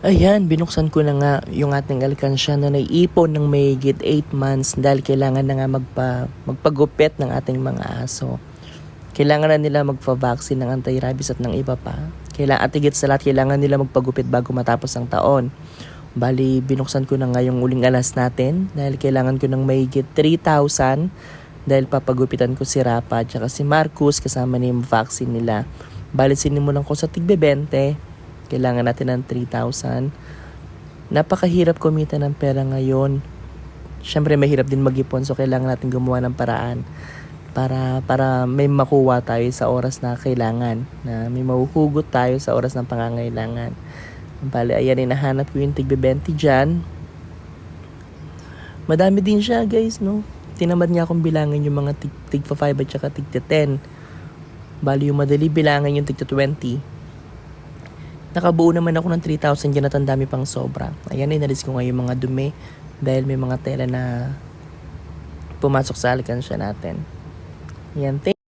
Ayan, binuksan ko na nga yung ating alkansya na naiipon ng mayigit 8 months dahil kailangan na nga magpa, magpagupit ng ating mga aso. Kailangan na nila magpa-vaccine ng anti-rabies at ng iba pa. Kailangan, at higit sa lahat, kailangan nila magpagupit bago matapos ang taon. Bali, binuksan ko na nga yung uling alas natin dahil kailangan ko ng mayigit 3,000 dahil papagupitan ko si Rapa at si Marcus kasama na yung vaccine nila. Bali, sinimulan ko sa tigbe 20 kailangan natin ng 3,000. Napakahirap kumita ng pera ngayon. Siyempre, mahirap din mag-ipon so kailangan natin gumawa ng paraan para para may makuha tayo sa oras na kailangan na may mahuhugot tayo sa oras ng pangangailangan. Bali, ayan, hinahanap ko yung tigbe 20 dyan. Madami din siya, guys, no? Tinamad niya akong bilangin yung mga tig, tig 5 at saka tig 10. Bali, yung madali bilangin yung tig 20. Nakabuo naman ako ng 3,000 dyan at ang dami pang sobra. Ayan, inalis ko ngayon mga dumi dahil may mga tela na pumasok sa alkansya natin. Ayan, thank